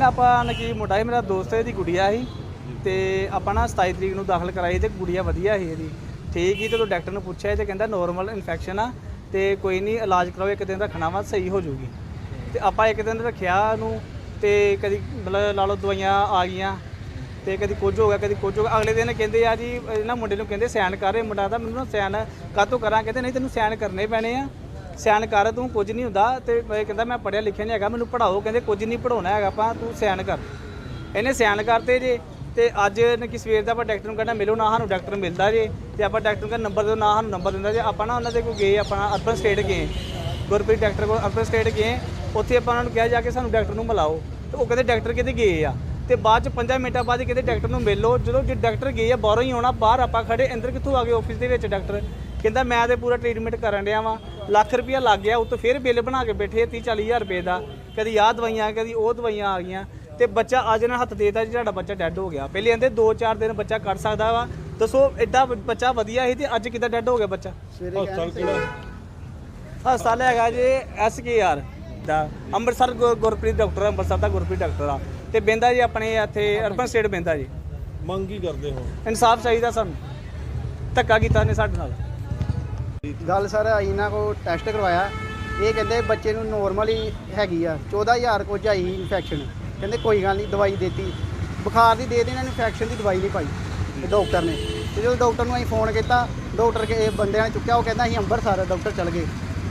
ਨਾ ਆਪਾਂ ਨਾ ਕੀ ਮੁੰਡਾ ਸੀ, ਮੇਰਾ ਦੋਸਤ ਹੈ, ਇਹਦੀ ਗੁੜੀਆ ਸੀ ਤੇ ਆਪਾਂ ਨਾ 27 ਤਰੀਕ ਨੂੰ ਦਾਖਲ ਕਰਾਈ ਤੇ ਗੁੜੀਆ ਵਧੀਆ ਸੀ ਇਹਦੀ। ਠੀਕ ਹੀ ਤੇ ਉਹ ਡਾਕਟਰ ਨੂੰ ਪੁੱਛਿਆ ਤੇ ਕਹਿੰਦਾ ਨੋਰਮਲ ਇਨਫੈਕਸ਼ਨ ਆ ਤੇ ਕੋਈ ਨਹੀਂ ਇਲਾਜ ਕਰਾਓ, ਇੱਕ ਦਿਨ ਰੱਖਣਾ ਵਾ, ਸਹੀ ਹੋ ਜਾਊਗੀ। ਤੇ ਆਪਾਂ ਇੱਕ ਦਿਨ ਰੱਖਿਆ ਉਹਨੂੰ ਤੇ ਕਦੀ ਮਤਲਬ ਲਾ ਲਓ ਦਵਾਈਆਂ ਆ ਗਈਆਂ ਤੇ ਕਦੀ ਕੁਝ ਹੋ ਗਿਆ, ਕਦੀ ਕੁਝ ਹੋ ਗਿਆ। ਅਗਲੇ ਦਿਨ ਕਹਿੰਦੇ ਆ ਜੀ, ਇਹਨਾਂ ਮੁੰਡੇ ਨੂੰ ਕਹਿੰਦੇ ਸਾਈਨ ਕਰ, ਇਹ ਮੁੰਡਾ ਤਾਂ ਮੈਨੂੰ ਨਾ ਸਾਈਨ ਕਾਹਤੋਂ ਕਰਾਂ, ਕਹਿੰਦੇ ਨਹੀਂ ਤੈਨੂੰ ਸਾਈਨ ਕਰਨੇ ਪੈਣੇ ਆ। ਸਾਈਨ ਕਰ, ਤੂੰ ਕੁਝ ਨਹੀਂ ਹੁੰਦਾ ਤੇ ਇਹ ਕਹਿੰਦਾ ਮੈਂ ਪੜਿਆ ਲਿਖਿਆ ਨਹੀਂ ਹੈਗਾ, ਮੈਨੂੰ ਪੜਾਓ ਕਹਿੰਦੇ ਕੁਝ ਨਹੀਂ ਪੜਾਉਣਾ ਹੈਗਾ, ਆਪਾਂ ਤੂੰ ਸਾਈਨ ਕਰ। ਇਹਨੇ ਸਾਈਨ ਕਰਤੇ ਜੇ, ਤੇ ਅੱਜ ਨੇ ਕਿ ਸਵੇਰ ਦਾ ਆਪਾਂ ਡਾਕਟਰ ਨੂੰ ਕਹਿੰਦਾ ਮਿਲੋ, ਨਾ ਸਾਨੂੰ ਡਾਕਟਰ ਮਿਲਦਾ ਜੇ, ਤੇ ਆਪਾਂ ਡਾਕਟਰ ਨੂੰ ਕਹਿੰਦਾ ਨੰਬਰ ਦਿਓ, ਨਾ ਸਾਨੂੰ ਨੰਬਰ ਦਿੰਦਾ ਜੇ, ਆਪਾਂ ਨਾ ਉਹਨਾਂ ਦੇ ਕੋਲ ਗਏ, ਆਪਾਂ ਅਰਬਨ ਸਟੇਟ ਗਏ। ਗੁਰਪ੍ਰੀਤ ਡਾਕਟਰ ਕੋਲ ਅਰਬਨ ਸਟੇਟ ਗਏ, ਉੱਥੇ ਆਪਾਂ ਉਹਨਾਂ ਨੂੰ ਕਿਹਾ ਜਾ ਕੇ ਸਾਨੂੰ ਡਾਕਟਰ ਨੂੰ ਮਿਲਾਓ। ਤੇ ਉਹ ਕਹਿੰਦੇ ਡਾਕਟਰ ਕਿਤੇ ਗਏ ਆ। ਤੇ ਬਾਅਦ ਚ 5 ਮਿੰਟਾਂ ਬਾਅਦ ਕਿਤੇ ਡਾਕਟਰ ਨੂੰ ਮਿਲ ਲਓ ਜਦੋਂ ਜੇ ਡਾਕਟਰ ਗਏ ਆ, ਬਾਹਰੋਂ ਹੀ ਆਉਣਾ, ਬਾਹਰ ਆਪਾਂ ਖੜੇ ਅੰਦਰ ਕਿੱਥੋਂ ਆ ਗਏ ਆਫਿਸ ਦੇ ਵਿੱਚ ਡਾਕਟਰ। ਕਹਿੰਦਾ ਮੈਂ ਤੇ ਪੂਰਾ ਟ੍ਰੀਟਮੈਂਟ ਕਰਨ ਡਿਆ ਵਾਂ। ਲੱਖ ਰੁਪਇਆ ਲੱਗ ਗਿਆ ਉੱਤੋਂ ਫਿਰ ਬਿੱਲ ਬਣਾ ਕੇ ਬੈਠੇ 30 40000 ਰੁਪਏ ਦਾ। ਕਦੀ ਆਹ ਦਵਾਈਆਂ ਕਦੀ ਉਹ ਦਵਾਈਆਂ ਆ ਗਈਆਂ। ਤੇ ਬੱਚਾ ਅੱਜ ਨਾ ਹੱਥ ਦੇਤਾ ਜੀ ਤੁਹਾਡਾ ਬੱਚਾ ਡੈੱਡ ਹੋ ਗਿਆ। ਪਹਿਲੇ ਕਹਿੰਦੇ 2-4 ਦਿਨ ਬੱਚਾ ਕੱਢ ਸਕਦਾ ਵਾ। ਦੱਸੋ ਐਡਾ ਬੱਚਾ ਵਧੀਆ ਸੀ ਤੇ ਅੱਜ ਕਿੱਦਾਂ ਡੈੱਡ ਹੋ ਗਿਆ ਬੱਚਾ? ਹਸਪਤਾਲ ਕਿਹੜਾ? ਹਸਪਤਾਲ ਹੈਗਾ ਜੀ ਐਸਕੇਆਰ ਦਾ। ਅੰਮ੍ਰਿਤਸਰ ਗੁਰ- ਗੁਰਪ੍ਰੀਤ ਡਾਕਟਰ ਆ, ਅੰਮ੍ਰਿਤਸਰ ਦਾ ਗੁਰਪ੍ਰੀਤ ਡਾਕਟਰ ਆ। ਤੇ ਬਹਿੰਦਾ ਜੀ ਆਪਣੇ ਇੱਥੇ ਅਰਬਨ ਸਟੇਟ ਬਹਿੰਦਾ ਜੀ। ਮੰਗ ਕੀ ਕਰਦੇ ਹੋ? ਇਨਸਾਫ ਚਾਹੀਦਾ ਸਾਨੂੰ। ਧੱਕਾ ਕੀਤਾ ਨੇ ਸਾਡੇ ਨਾਲ। ਗੱਲ ਸਰ ਇਹਨਾਂ ਕੋ ਟੈਸਟ ਕਰਵਾਇਆ। ਇਹ ਕਹਿੰਦੇ ਬੱਚੇ ਨੂੰ ਨੋਰਮਲ ਹੀ ਹੈਗੀ ਆ। 14000 ਕੁਝ ਆਈ ਇਨਫੈਕਸ਼ਨ ਕਹਿੰਦੇ ਕੋਈ ਗੱਲ ਨਹੀਂ ਦਵਾਈ ਦੇਤੀ। ਬੁਖਾਰ ਦੀ ਦੇ ਦੇ ਇਨਫੈਕਸ਼ਨ ਦੀ ਦਵਾਈ ਨਹੀਂ ਪਾਈ ਤੇ ਡਾਕਟਰ ਨੇ। ਤੇ ਜਦੋਂ ਡਾਕਟਰ ਨੂੰ ਅਸੀਂ ਫੋਨ ਕੀਤਾ ਡਾਕਟਰ ਕੇ ਬੰਦਿਆਂ ਨੇ ਚੁੱਕਿਆ, ਉਹ ਕਹਿੰਦਾ ਅਸੀਂ ਅੰਮ੍ਰਿਤਸਰ ਡਾਕਟਰ ਚਲ ਗਏ।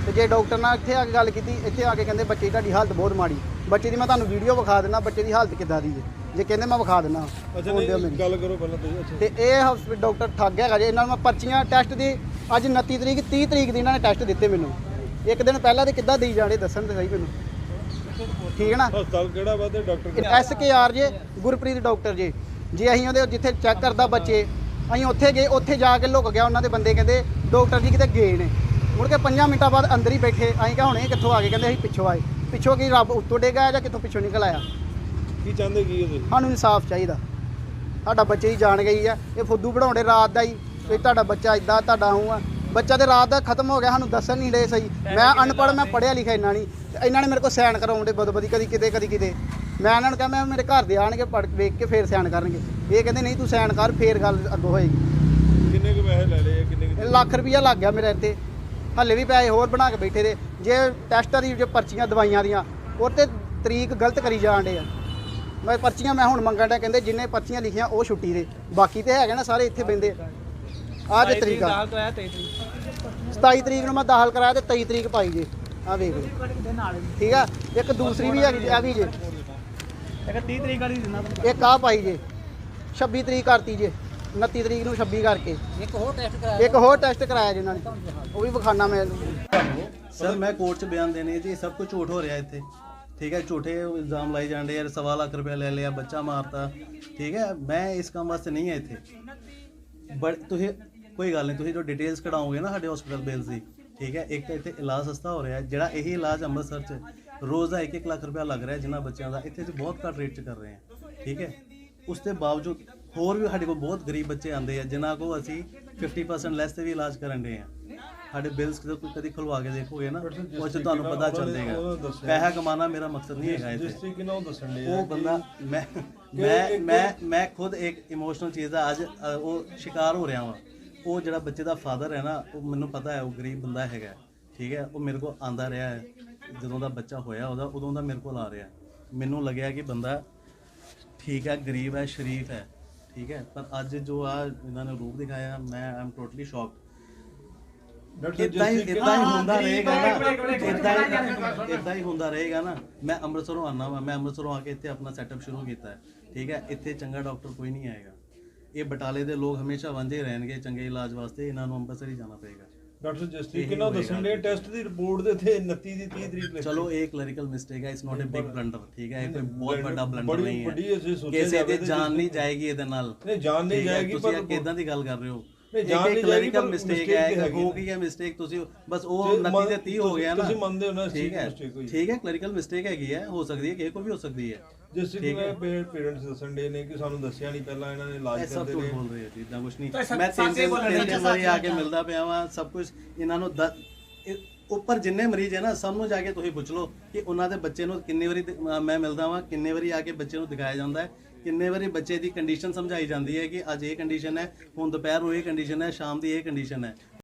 ਤੇ ਜੇ ਡਾਕਟਰ ਨਾਲ ਇੱਥੇ ਆ ਕੇ ਗੱਲ ਕੀਤੀ, ਇੱਥੇ ਆ ਕੇ ਕਹਿੰਦੇ ਬੱਚੇ ਦੀ ਤੁਹਾਡੀ ਹਾਲਤ ਬਹੁਤ ਮਾੜੀ। ਬੱਚੇ ਦੀ ਮੈਂ ਤੁਹਾਨੂੰ ਵੀਡੀਓ ਵਿਖਾ ਦਿੰਦਾ, ਬੱਚੇ ਦੀ ਹਾਲਤ ਕਿੱਦਾਂ ਦੀ ਹੈ। ਜੇ ਕਹਿੰਦੇ ਮੈਂ ਵਿਖਾ ਦਿੰਦਾ। ਅੱਛਾ ਫੋਨ ਦਿਓ ਨਹੀਂ ਮੈਨੂੰ। ਗੱਲ ਕਰੋ ਪਹਿਲਾਂ ਤੁਸੀਂ ਅੱਛਾ। ਤੇ ਇਹ ਹਸਪੀਟਲ ਡਾਕਟਰ ਠੱਗ ਹੈਗਾ ਜੇ ਇਹਨਾਂ ਨੂੰ ਮੈਂ ਪਰਚੀਆਂ ਟੈਸਟ ਦੀ ਅੱਜ 29 ਤਰੀਕ 30 ਤਰੀਕ ਦੀ ਇਹਨਾਂ ਨੇ ਟੈਸਟ ਦਿੱਤੇ ਮੈਨੂੰ। ਇੱਕ ਦਿਨ ਪਹਿਲਾਂ ਤੇ ਕਿੱਦਾਂ ਦੇਈ ਜਾਣੇ ਦੱਸਣ ਤੇ ਸਹੀ ਮੈਨੂੰ। ਠੀਕ ਹੈ ਨਾ? ਹਸਪਤਾਲ ਕਿਹੜਾ ਵਾ ਤੇ ਡਾਕਟਰ ਐਸ ਕੇ ਆਰ ਜੇ ਗੁਰਪ੍ਰੀਤ ਡਾਕਟਰ ਜੇ। ਜੇ ਅਸੀਂ ਉਹਦੇ ਜਿੱਥੇ ਚੈੱਕ ਕਰਦਾ ਬੱਚੇ ਅਸੀਂ ਉੱਥੇ ਗਏ ਉੱਥੇ ਜਾ ਕੇ ਲੁਕ ਗਿਆ ਉਹਨਾਂ ਦੇ ਬੰਦੇ ਕਹਿੰਦੇ ਡਾਕਟਰ ਜੀ ਕਿਤੇ ਗਏ ਨੇ। ਮੁੜ ਕੇ 5 ਮਿੰਟਾਂ ਬਾਅਦ ਅੰਦਰ ਹੀ ਬੈਠੇ ਅਸੀਂ ਕਿਹਾ ਹੁਣੇ ਕਿੱਥੋਂ ਆ ਗਏ? ਕਹਿੰਦੇ ਅਸੀਂ ਪਿੱਛੋਂ ਆਏ। ਪਿੱਛੋਂ ਕੀ ਰੱਬ ਉੱਤੋਂ ਡੇਗਾ ਜਾਂ ਕਿੱਥੋਂ ਪਿੱਛੋਂ ਨਿਕਲ ਆਇਆ? ਕੀ ਚਾਹੁੰਦੇ ਕੀ ਹੋ ਤੁਸੀਂ? ਸਾਨੂੰ ਇਨਸਾਫ ਚਾਹੀਦਾ। ਸਾਡਾ ਬੱਚੇ ਦੀ ਜਾਨ ਗਈ ਆ। ਇਹ ਫੁੱਦੂ ਬਣਾਉਂਦੇ ਰਾਤ ਦਾ ਹੀ। ਵੀ ਤੁਹਾਡਾ ਬੱਚਾ ਇਦਾਂ ਤੁਹਾਡਾ ਹੂੰ ਆ। ਬੱਚਾ ਤੇ ਰਾਤ ਦਾ ਖਤਮ ਹੋ ਗਿਆ ਸਾਨੂੰ ਦੱਸਣ ਨਹੀਂ ਰਹੇ ਸਹੀ। ਮੈਂ ਅਨਪੜ੍ਹ ਮੈਂ ਪੜ੍ਹਿਆ ਲਿਖਿਆ ਇੰਨਾ ਨਹੀਂ। ਤੇ ਇਹਨਾਂ ਨੇ ਮੇਰੇ ਕੋਲ ਸਾਈਨ ਕਰਾਉਂਦੇ ਬਦਬਦੀ ਕਦੀ ਕਿਤੇ ਕਦੀ ਕਿਤੇ। ਮੈਂ ਇਹਨਾਂ ਨੂੰ ਕਿਹਾ ਮੈਂ ਮੇਰੇ ਘਰ ਦੇ ਆਣਗੇ ਪੜ੍ਹ ਵੇਖ ਕੇ ਫੇਰ ਸਾਈਨ ਕਰਨਗੇ। ਇਹ ਕਹਿੰਦੇ ਨਹੀਂ ਤੂੰ ਸਾਈਨ ਕਰ ਫੇਰ ਗੱਲ ਅੱਗੋਂ ਹੋਏਗੀ। ਕਿੰਨੇ ਕੁ ਪੈਸੇ ਲੈ ਲਏ ਆ, ਕਿੰਨੇ ਕੁ ਲੱਖ ਰੁਪਈਆ ਲੱਗ ਗਿਆ ਮੇਰੇ ਇੱਥੇ। ਹੱਲੇ ਵੀ ਪੈਸੇ ਹੋਰ ਬਣਾ ਕੇ ਬੈਠੇ ਦੇ ਜੇ ਟੈਸਟਾਂ ਦੀ ਜੇ ਪਰਚੀਆਂ ਦਵਾਈਆਂ ਦੀਆਂ ਉਹ ਤੇ ਤਰੀਕ ਗਲਤ ਕਰੀ ਜਾਣ ਡੇ ਆ। ਮੈਂ ਪਰਚੀਆਂ ਮੈਂ ਹੁਣ ਮੰਗਣ ਡਿਆ ਕਹਿੰਦੇ ਜਿੰਨੇ ਪਰਚੀਆਂ ਲਿਖੀਆਂ ਉਹ ਛੁੱਟੀ ਦੇ। ਬਾਕੀ ਤੇ ਹੈਗੇ ਨਾ ਸਾਰੇ ਇੱਥੇ ਬੈੰਦੇ। ਆਹ ਜੇ ਤਰੀਕ ਆ। ਦਾਲ ਤੋਂ ਆਇਆ 23 ਤਰੀਕ। 27 ਤਰੀਕ ਨੂੰ ਮੈਂ ਦਾਖਲ ਕਰਾਇਆ ਤੇ 23 ਤਰੀਕ ਪਾਈ ਜੇ। ਆਹ ਵੇਖ ਲਓ। ਠੀਕ ਆ? ਇੱਕ ਦੂਸਰੀ ਵੀ ਹੈਗੀ ਆ ਵੀ ਜੇ। ਇੱਕ 30 ਤਰੀਕ ਵਾਲੀ ਦਿੰਦਾ ਤੁਹਾਨੂੰ ਇੱਕ ਆ ਪਾਈ ਜੇ। 26 ਤਰੀਕ ਕਰਤੀ ਜੇ। 29 ਤਰੀਕ ਨੂੰ 26 ਕਰਕੇ। ਇੱਕ ਹੋਰ ਟੈਸਟ ਕਰਾਇਆ। ਇੱਕ ਹੋਰ ਟੈਸਟ ਕਰਾਇਆ ਜਿਨ੍ਹਾਂ ਨੇ। ਉਹ ਵੀ ਵਿਖਾਣਾ ਮੈਂ। ਸਰ ਮੈਂ ਕੋਰਟ 'ਚ ਬਿਆਨ ਦੇਣੇ ਜੀ ਸਭ ਕੁਝ ਝੂਠ ਹੋ ਰਿਹਾ ਇੱਥੇ। ਠੀਕ ਹੈ, ਝੂਠੇ ਇਲਜ਼ਾਮ ਲਾਏ ਜਾਂਦੇ ਯਾਰ ਸਵਾ ਲੱਖ ਰੁਪਏ ਲੈ ਲਿਆ, ਬੱਚਾ ਮਾਰਤਾ। ਠੀਕ ਹੈ, ਮੈਂ ਇਸ ਕੰਮ ਵਾਸਤੇ ਨਹੀਂ ਹੈ ਇੱਥੇ। ਬਟ ਤੁਸੀਂ, ਕੋਈ ਗੱਲ ਨਹੀਂ, ਤੁਸੀਂ ਜੋ ਡਿਟੇਲਸ ਕਢਾਓਗੇ ਨਾ ਸਾਡੇ ਹਸਪੀਟਲ ਬਿਲਸ ਦੀ, ਠੀਕ ਹੈ, ਇੱਕ ਤਾਂ ਇੱਥੇ ਇਲਾਜ ਸਸਤਾ ਹੋ ਰਿਹਾ ਜਿਹੜਾ ਇਹੀ ਇਲਾਜ ਅੰਮ੍ਰਿਤਸਰ 'ਚ ਰੋਜ਼ ਦਾ 1-1 ਲੱਖ ਰੁਪਏ ਲੱਗ ਰਿਹਾ ਹੈ ਜਿਨ੍ਹਾਂ ਬੱਚਿਆਂ ਦਾ, ਇੱਥੇ ਅਸੀਂ ਬਹੁਤ ਘੱਟ ਰੇਟ 'ਚ ਕਰ ਰਹੇ ਹਾਂ, ਠੀਕ ਹੈ। ਉਸ ਦੇ ਬਾਵਜੂਦ ਹੋਰ ਵੀ ਸਾਡੇ ਕੋਲ ਬਹੁਤ ਗਰੀਬ ਬੱਚੇ ਆਉਂਦੇ ਆ, ਜਿਨ੍ਹਾਂ ਕੋ ਅਸੀਂ 50% ਲੈਸ ਤੇ ਵੀ ਇਲਾਜ ਕਰਨ ਦੇ ਆ ਸਾਡੇ ਬਿਲਸ ਜਦੋਂ ਕੋਈ ਕਦੀ ਖੁਲਵਾ ਕੇ ਦੇਖੋਗੇ ਨਾ ਉਹ 'ਚ ਤੁਹਾਨੂੰ ਪਤਾ ਚੱਲ ਜਾਏਗਾ ਪੈਸਾ ਕਮਾਉਣਾ ਮੇਰਾ ਮਕਸਦ ਨਹੀਂ ਹੈਗਾ ਜਿਸ ਇੱਥੇ। ਤਰੀਕੇ ਨਾਲ ਉਹ ਦੱਸਣ ਦੇ ਉਹ ਬੰਦਾ ਮੈਂ ਮੈਂ ਮੈਂ ਮੈਂ ਖੁਦ ਇੱਕ ਇਮੋਸ਼ਨਲ ਚੀਜ਼ ਦਾ ਅੱਜ ਉਹ ਸ਼ਿਕਾਰ ਹੋ ਰਿਹਾ ਵਾਂ। ਉਹ ਜਿਹੜਾ ਬੱਚੇ ਦਾ ਫਾਦਰ ਹੈ ਨਾ ਉਹ ਮੈਨੂੰ ਪਤਾ ਹੈ ਉਹ ਗਰੀਬ ਬੰਦਾ ਹੈਗਾ। ਠੀਕ ਹੈ ਉਹ ਮੇਰੇ ਕੋਲ ਆਂਦਾ ਰਿਹਾ ਹੈ। ਜਦੋਂ ਦਾ ਬੱਚਾ ਹੋਇਆ ਉਹਦਾ ਉਦੋਂ ਦਾ ਮੇਰੇ ਕੋਲ ਆ ਰਿਹਾ। ਮੈਨੂੰ ਲੱਗਿਆ ਕਿ ਬੰਦਾ ਠੀਕ ਹੈ ਗਰੀਬ ਹੈ ਸ਼ਰੀਫ ਹੈ। ਠੀਕ ਹੈ ਪਰ ਅੱਜ ਜੋ ਆ ਇਹਨਾਂ ਨੇ ਰੂਪ ਦਿਖਾਇਆ ਮੈਂ ਆਮ ਟੋਟਲੀ ਸ਼ੌਕਡ ਡਾਕਟਰ ਇਦਾਂ ਹੀ ਇਦਾਂ ਹੀ ਹੁੰਦਾ ਰਹੇਗਾ ਨਾ। ਇਦਾਂ ਹੀ ਇਦਾਂ ਹੀ ਹੁੰਦਾ ਰਹੇਗਾ ਨਾ। ਮੈਂ ਅੰਮ੍ਰਿਤਸਰੋਂ ਆਨਾ ਵਾ ਮੈਂ ਅੰਮ੍ਰਿਤਸਰੋਂ ਆ ਕੇ ਇੱਥੇ ਆਪਣਾ ਸੈਟਅਪ ਸ਼ੁਰੂ ਕੀਤਾ ਹੈ। ਠੀਕ ਹੈ? ਇੱਥੇ ਚੰਗਾ ਡਾਕਟਰ ਕੋਈ ਨਹੀਂ ਆਏਗਾ। ਇਹ ਬਟਾਲੇ ਦੇ ਲੋਕ ਹਮੇਸ਼ਾ ਵਾਂਝੇ ਰਹਿਣਗੇ ਚੰਗੇ ਇਲਾਜ ਵਾਸਤੇ ਇਹਨਾਂ ਨੂੰ ਅੰਮ੍ਰਿਤਸਰ ਹੀ ਜਾਣਾ ਪਏਗਾ। ਡਾਕਟਰ ਜਿਸ ਤਰੀਕੇ ਨਾਲ ਦੱਸਣ ਦੇ ਟੈਸਟ ਦੀ ਰਿਪੋਰਟ ਦੇ ਤੇ 29 ਦੀ 30 ਤਰੀਕ ਲਿਖੀ। ਚਲੋ ਇਹ ਕਲੈਰੀਕਲ ਮਿਸਟੇਕ ਹੈ it's not a big blunder ਠੀਕ ਹੈ? ਇਹ ਕੋਈ ਬਹੁਤ ਵੱਡਾ ਬਲੰਡਰ ਨਹੀਂ ਹੈ। ਕਿਸੇ ਦੀ ਜਾਨ ਨਹੀਂ ਜਾਏਗੀ ਇਹਦੇ ਨਾਲ। ਨਹੀਂ ਜਾਨ ਨਹੀਂ ਜਾਏਗੀ ਪਰ ਕਿਦਾਂ ਦੀ ਗੱਲ ਕਰ ਰਹੇ ਹੋ? ਨਹੀਂ ਜਾਏਗੀ, ਕਲੈਰੀਕਲ ਮਿਸਟੇਕ ਹੈ ਹੋ। ਗਈ ਹੈ ਮਿਸਟੇਕ ਤੁਸੀਂ ਬਸ ਉਹ ਜੇ 29 ਮੰਨ- ਤੇ 30 ਹੋ ਗਿਆ ਨਾ। ਤੁਸੀਂ ਮੰਨਦੇ ਹੋ ਨਾ ਇਸ ਠੀਕ ਚੀਜ਼ ਦੀ ਹੈ। mistake ਹੋਈ ਹੈ। ਠੀਕ ਹੈ ਕਲੈਰੀਕਲ ਮਿਸਟੇਕ ਹੈਗੀ ਹੈ ਹੋ ਸਕਦੀ ਹੈ ਕਿਸੇ ਕੋਲ ਵੀ ਹੋ ਸਕਦੀ ਹੈ। ਜਿਸ ਤਰੀਕੇ ਨਾਲ ਪੇਰੈਂਟਸ ਦੱਸਣ ਦੇ ਨੇ ਕਿ ਸਾਨੂੰ ਦੱਸਿਆ ਨਹੀਂ ਪਹਿਲਾਂ ਇਹਨਾਂ ਨੇ ਇਹ ਇਲਾਜ ਸਭ ਕਰਦੇ ਝੂਠ ਰਹੇ। ਬੋਲ ਰਹੇ ਹੋ ਜੀ ਇਦਾਂ ਕੁਝ ਨਹੀਂ। ਤਾਂ ਸੱਚ- ਮੈਂ ਤਿੰਨ ਸੱਚ ਹੀ ਦਿਨ ਬੋਲਣਾ ਤਿੰਨ ਚਾਹੀਦਾ, ਦਿਨ ਵਾਰੀ ਆ ਸੱਚ ਕੇ ਮਿਲਦਾ ਪਿਆ ਵਾਂ ਸਭ ਕੁਝ ਇਹਨਾਂ ਨੂੰ ਦ- ਇਹ ਉੱਪਰ ਜਿੰਨੇ ਮਰੀਜ਼ ਹੈ ਨਾ ਸਭ ਨੂੰ ਜਾ ਕੇ ਤੁਸੀਂ ਪੁੱਛ ਲਓ ਕਿ ਉਹਨਾਂ ਦੇ ਬੱਚੇ ਨੂੰ ਕਿੰਨੇ ਵਾਰੀ ਮੈਂ ਮਿਲਦਾ ਵਾਂ ਕਿੰਨੇ ਵਾਰੀ ਆ ਕੇ ਬੱਚੇ ਨੂੰ ਦਿਖਾਇਆ ਜਾਂਦਾ ਹੈ। ਕਿੰਨੇ ਵਾਰੀ ਬੱਚੇ ਦੀ ਕੰਡੀਸ਼ਨ ਸਮਝਾਈ ਜਾਂਦੀ ਹੈ ਕਿ ਅੱਜ ਇਹ ਕੰਡੀਸ਼ਨ ਹੈ, ਹੁਣ ਦੁਪਹਿਰ ਨੂੰ ਇਹ ਕੰਡੀਸ਼ਨ ਹੈ, ਸ਼ਾਮ ਦੀ ਇਹ ਕੰਡੀਸ਼ਨ ਹੈ।